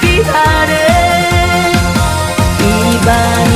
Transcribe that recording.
빛 아래 이밤